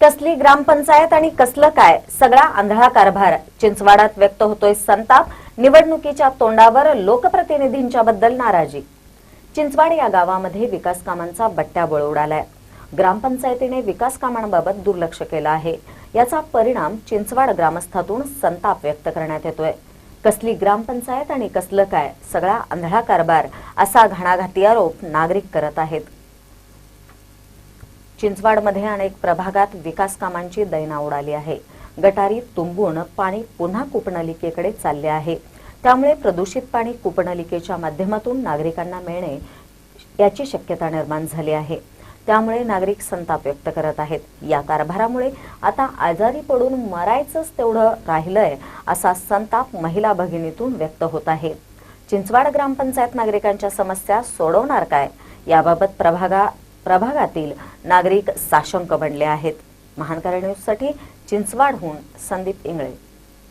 कसली ग्रामपंचायत आणि कसलं काय? सगळा आंधळा कारभार. चिंचवाडात व्यक्त होतोय संताप. निवडणुकीच्या तोंडावर लोकप्रतिनिधींच्या बद्दल नाराजी. चिंचवाड या गावामध्ये विकास कामांचा बट्ट्याबोळ उडालाय ग्रामपंचायतीने विकास कामांबाबत दुर्लक्ष केलं आहे. याचा परिणाम चिंचवाड ग्रामस्थातून संताप व्यक्त करण्यात येतोय. कसली ग्रामपंचायत आणि कसलं काय? सगळा आंधळा कारभार असा घणाघाती आरोप नागरिक करत आहेत. चिंचवाडमध्ये अनेक प्रभागात विकास कामांची दैना उडाली आहे. गटारी तुंबून पाणी पुन्हा कुपनलिकेकडे चालले आहे. त्यामुळे प्रदूषित पाणी कुपनलिकेच्या माध्यमातून नागरिकांना मिळणे याची शक्यता निर्माण झाली आहे. त्यामुळे नागरिक संताप व्यक्त करत आहेत. या कारभारामुळे आता आजारी पडून मरायचंच तेवढं राहिलंय असा संताप महिला भगिनीतून व्यक्त होत आहे. चिंचवाड ग्रामपंचायत नागरिकांच्या समस्या सोडवणार काय? याबाबत प्रभागा प्रभागातील नागरिक साशंक बनले आहेत. महानकर न्यूजसाठी चिंचवाडहून संदीप इंगळे.